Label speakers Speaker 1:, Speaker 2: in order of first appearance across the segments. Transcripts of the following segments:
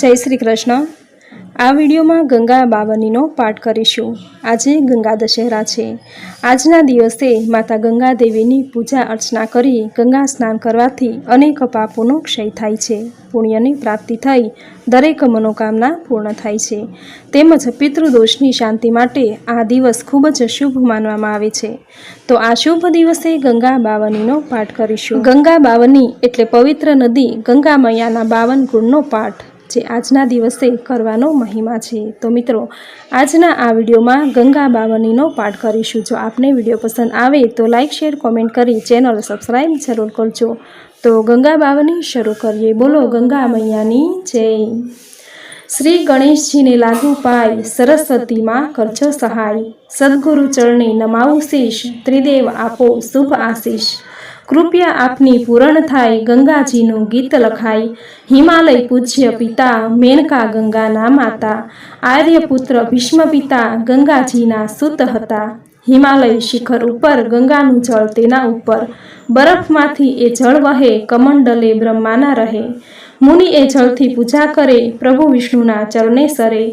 Speaker 1: જય શ્રી કૃષ્ણ. આ વિડીયોમાં ગંગા બાવનીનો પાઠ કરીશું. આજે ગંગા દશેરા છે. આજના દિવસે માતા ગંગા દેવીની પૂજા અર્ચના કરી ગંગા સ્નાન કરવાથી અનેક પાપોનો ક્ષય થાય છે. પુણ્યની પ્રાપ્તિ થઈ દરેક મનોકામના પૂર્ણ થાય છે. તેમજ પિતૃદોષની શાંતિ માટે આ દિવસ ખૂબ જ શુભ માનવામાં આવે છે. તો આ શુભ દિવસે ગંગા બાવનીનો પાઠ કરીશું. ગંગા બાવની એટલે પવિત્ર નદી ગંગા મૈયાના બાવન ગુણનો પાઠ. જે આજના દિવસે કરવાનો મહિમા છે. તો મિત્રો, આજના આ વિડીયોમાં ગંગા બાવનીનો પાઠ કરીશું. જો આપને વીડિયો પસંદ આવે તો લાઇક શેર, કોમેન્ટ કરી ચેનલ સબસ્ક્રાઈબ જરૂર કરજો. તો ગંગા બાવની શરૂ કરીએ. બોલો ગંગા મૈયાની જય. શ્રી ગણેશજીને લાગુ પાય સરસ્વતીમાં કરજો સહાય. સદગુરુ ચરણે નમાવું શીશ. ત્રિદેવ આપો શુભ આશીષ. કૃપયા આપની પૂરણ થાય ગંગાજીનું ગીત લખાય. હિમાલય પૂજ્ય પિતા મેનકા ગંગાના માતા આર્યપુત્ર ભીષ્મ પિતા ગંગાજીના સુત હતા. હિમાલય શિખર ઉપર ગંગાનું જળ તેના ઉપર. બરફમાંથી એ જળ વહે, કમંડલે બ્રહ્માના રહે. મુનિ એ જળથી પૂજા કરે, પ્રભુ વિષ્ણુના ચરણે સરે.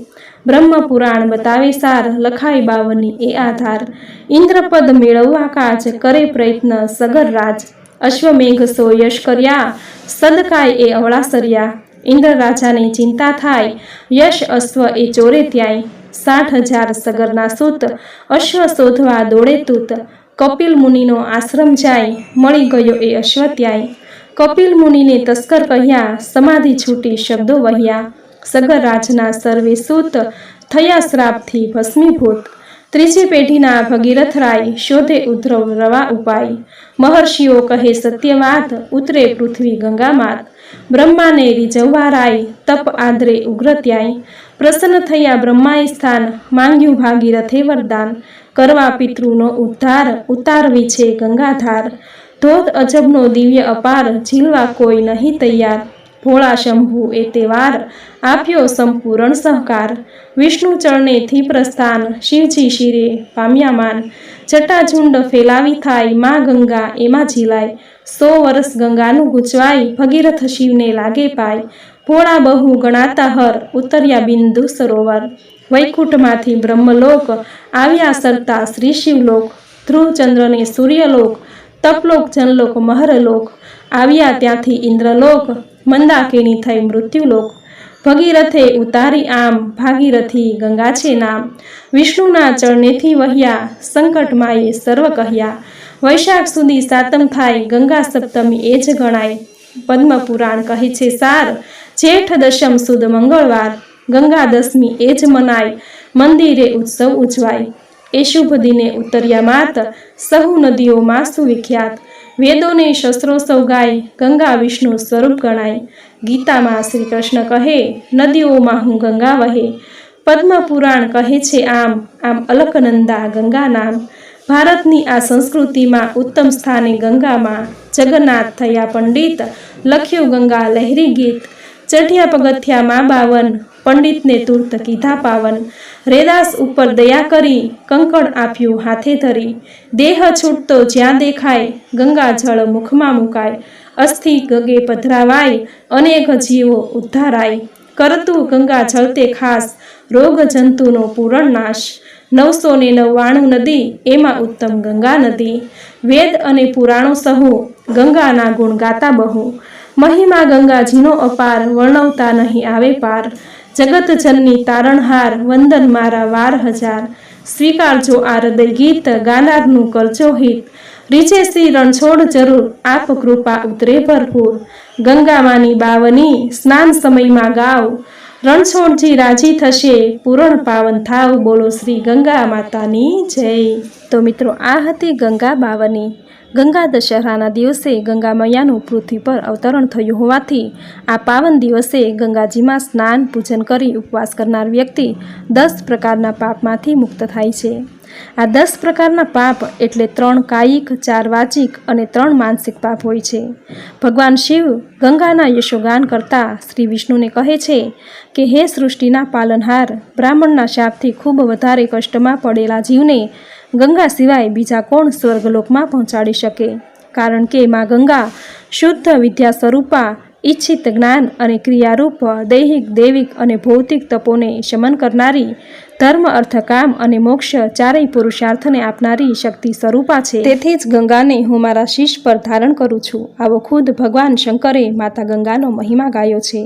Speaker 1: બ્રહ્મ પુરાણ બતાવે સાર, લખાય બાવની એ આધાર. ઇન્દ્રપદ મેળવવા કાજ કરે પ્રયત્ન, સગર રાજ. અશ્વમેઘ સો યશ કર્યા, સદકાય એ અવળાસર્યા ઇન્દ્ર રાજાને ચિંતા થાય, યશ અશ્વ એ ચોરે ત્યાંય. સાઠ હજાર સગરના સૂત, અશ્વ શોધવા દોડે તૂત. કપિલ મુનિનો આશ્રમ જાય, મળી ગયો એ અશ્વ ત્યાંય. કપિલ મુનિને તસ્કર કહ્યા, સમાધિ છૂટી શબ્દો વહ્યા. સગર રાજના સર્વે સૂત થયા શ્રાપથી ભસ્મીભૂત. ત્રીજી પેઢીના ભગીરથ રાય શોધે ઉદ્ધવ રવા ઉપાય. મહર્ષિઓ કહે સત્યવાત ઉતરે પૃથ્વી ગંગામાત. બ્રહ્માને રીઝવવા રાય, તપ આદરે ઉગ્ર ત્યાય. પ્રસન્ન થયા બ્રહ્માએ સ્થાન, માંગ્યું ભાગીરથે વરદાન. કરવા પિતૃનો ઉદ્ધાર, ઉતારવી છે ગંગાધાર. ધોધ અજબનો દિવ્ય અપાર, ઝીલવા કોઈ નહીં તૈયાર. ભોળા એ તહેવાર આપ્યો સંપૂર્ણ સહકાર. વિષ્ણુ ચરણેથી પ્રસ્થાન શિવજી શિરે પામ્યા માન જટાઝુંડ ફેલાવી થાય મા ગંગા એમાં ઝીલાય. સો વર્ષ ગંગાનું ગુચવાય ભગીરથ શિવને લાગે પાય. ભોળા બહુ ગણાતા હર ઉતર્યા બિંદુ સરોવર. વૈકુંઠમાંથી બ્રહ્મલોક આવ્યા સરતા શ્રી શિવલોક. ધ્રુવચંદ્રને સૂર્યલોક, તપલોક, જનલોક, મહરલોક. આવ્યા ત્યાંથી ઇન્દ્રલોક. મંદાકિની થઈ મૃત્યુલોક ભગીરથે ઉતારી આમ ભાગીરથી ગંગા છે નામ. વિષ્ણુના ચરણેથી વહ્યા સંકટમાં એ સર્વ કહ્યા. વૈશાખ સુધી સાતમ થાય ગંગા સપ્તમી એ જ ગણાય. પદ્મપુરાણ કહે છે સાર. જેઠ દશમ સુદ મંગળવાર. ગંગા દશમી એ જ મનાય. મંદિરે ઉત્સવ ઉજવાય. એ શુભ દિને ઉતર્યા માત. સહુ નદીઓમાં સુવિખ્યાત. વેદોને શસ્ત્રો સૌગાય ગંગા વિષ્ણુ સ્વરૂપ ગણાય. ગીતામાં શ્રી કૃષ્ણ કહે, નદીઓમાં હું ગંગા વહે. પદ્મ પુરાણ કહે છે આમ આમ અલકનંદા ગંગા નામ. ભારતની આ સંસ્કૃતિમાં ઉત્તમ સ્થાને ગંગામાં જગન્નાથ થયા પંડિત, લખ્યું ગંગા લહેરી ગીત. ચઢિયા પગથિયામાં બાવન પંડિતને તુર્ત કીધા પાવન. રેદાસ ઉપર દયા કરી, કંકણ આપ્યું હાથે ધરી. દેહ છૂટતો જ્યાં દેખાય, ગંગા જળ મુખમાં મુકાય. અસ્થિ ગગે પધરાવાય, અનેક જીવો ઉદ્ધારાય. કરતું ગંગા જળતે ખાસ, રોગ જંતુનો પૂરણ નાશ. નવસો ને નવ્વાણું નદી, એમાં ઉત્તમ ગંગા નદી. વેદ અને પુરાણો સહુ, ગંગાના ગુણ ગાતા બહુ. મહિમા ગંગાજીનો અપાર, વર્ણવતા નહીં આવે પાર. જગત જનની તારણહાર, વંદન મારા વાર હજાર. સ્વીકારજો આ હૃદય ગીત ગાનારનું કરજો હિત. રીચે શ્રી રણછોડ જરૂર, આપ કૃપા ઉતરે ભરપૂર. ગંગામાની બાવની સ્નાન સમયમાં ગાવ. રણછોડજી રાજી થશે. પૂરણ પાવન થાવ, બોલો શ્રી ગંગા માતાની જય. તો મિત્રો, આ હતી ગંગા બાવની. ગંગા દશહરાના દિવસે ગંગા મૈયાનું પૃથ્વી પર અવતરણ થયું હોવાથી આ પાવન દિવસે ગંગાજીમાં સ્નાન પૂજન કરી ઉપવાસ કરનાર વ્યક્તિ દસ પ્રકારના પાપમાંથી મુક્ત થાય છે. આ દસ પ્રકારના પાપ એટલે ત્રણ કાયિક, ચાર વાચિક અને ત્રણ માનસિક પાપ હોય છે. ભગવાન શિવ ગંગાના યશોગાન કરતા શ્રી વિષ્ણુને કહે છે કે, હે સૃષ્ટિના પાલનહાર, બ્રાહ્મણના શાપથી ખૂબ વધારે કષ્ટમાં પડેલા જીવને ગંગા સિવાય બીજા કોણ સ્વર્ગલોકમાં પહોંચાડી શકે? કારણ કે મા ગંગા શુદ્ધ વિદ્યા સ્વરૂપા ઈચ્છિત જ્ઞાન અને ક્રિયારૂપ દૈહિક, દૈવિક અને ભૌતિક તપોને શમન કરનારી ધર્મ અર્થ કામ અને મોક્ષ ચારેય પુરુષાર્થને આપનારી શક્તિ સ્વરૂપા છે. તેથી જ ગંગાને હું મારા શીશ પર ધારણ કરું છું. આવો ખુદ ભગવાન શંકરે માતા ગંગાનો મહિમા ગાયો છે.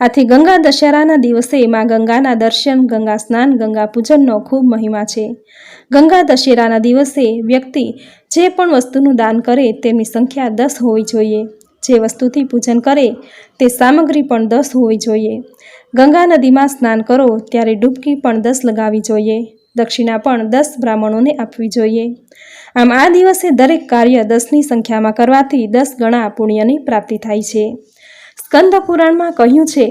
Speaker 1: આથી ગંગા દશેરાના દિવસે માં ગંગાના દર્શન, ગંગા સ્નાન, ગંગા પૂજનનો ખૂબ મહિમા છે. ગંગા દશેરાના દિવસે વ્યક્તિ જે પણ વસ્તુનું દાન કરે તેમની સંખ્યા દસ હોવી જોઈએ. જે વસ્તુથી પૂજન કરે તે સામગ્રી પણ દસ હોવી જોઈએ. ગંગા નદીમાં સ્નાન કરો ત્યારે ડૂબકી પણ દસ લગાવવી જોઈએ. દક્ષિણા પણ દસ બ્રાહ્મણોને આપવી જોઈએ. આમ આ દિવસે દરેક કાર્ય દસની સંખ્યામાં કરવાથી દસ ગણા પુણ્યની પ્રાપ્તિ થાય છે. સ્કંદ પુરાણમાં કહ્યું છે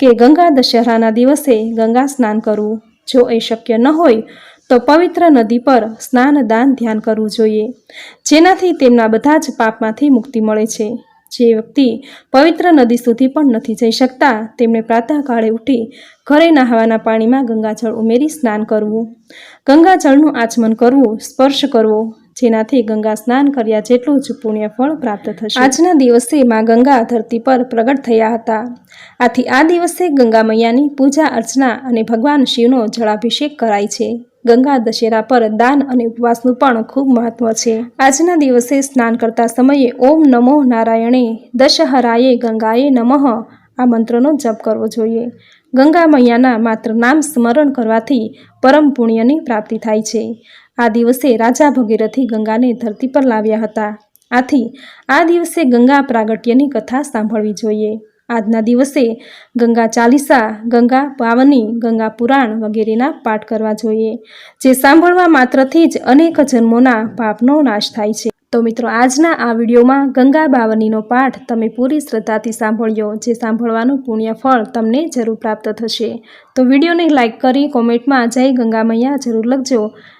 Speaker 1: કે ગંગા દશહરાના દિવસે ગંગા સ્નાન કરવું. જો એ શક્ય ન હોય, તો પવિત્ર નદી પર સ્નાન દાન ધ્યાન કરવું જોઈએ. જેનાથી તેમના બધા જ પાપમાંથી મુક્તિ મળે છે. જે વ્યક્તિ પવિત્ર નદી સુધી પણ નથી જઈ શકતા તેમણે પ્રાતઃકાળે ઉઠી ઘરે નહાવાના પાણીમાં ગંગાજળ ઉમેરી સ્નાન કરવું. ગંગાજળનું આચમન કરવું, સ્પર્શ કરવો, જેનાથી ગંગા સ્નાન કર્યા જેટલું જ પુણ્ય ફળ પ્રાપ્ત થશે. આજના દિવસે માં ગંગા ધરતી પર પ્રગટ થયા હતા. આથી આ દિવસે ગંગા મૈયાની પૂજા અર્ચના અને ભગવાન શિવનો જળાભિષેક કરાય છે. ગંગા દશેરા પર દાન અને ઉપવાસનું પણ ખૂબ મહત્વ છે. આજના દિવસે સ્નાન કરતા સમયે ઓમ નમો નારાયણે દશહરાએ ગંગાએ નમઃ આ મંત્રનો જપ કરવો જોઈએ. ગંગા મૈયાના માત્ર નામ સ્મરણ કરવાથી પરમ પુણ્યની પ્રાપ્તિ થાય છે. આ દિવસે રાજા ભગીરથી ગંગાને ધરતી પર લાવ્યા હતા. આથી આ દિવસે ગંગા પ્રાગટ્યની કથા સાંભળવી જોઈએ. આજના દિવસે ગંગા ચાલીસા, ગંગા પાવની, ગંગા પુરાણ વગેરેના પાઠ કરવા જોઈએ, જે સાંભળવા માત્રથી જ અનેક જન્મોના પાપનો નાશ થાય છે. તો મિત્રો, આજના આ વિડીયોમાં ગંગા બાવનીનો પાઠ તમે પૂરી શ્રદ્ધાથી સાંભળ્યો, જે સાંભળવાનું પુણ્ય ફળ તમને જરૂર પ્રાપ્ત થશે. તો વિડીયોને લાઇક કરી કોમેન્ટમાં જય ગંગા મૈયા જરૂર લખજો.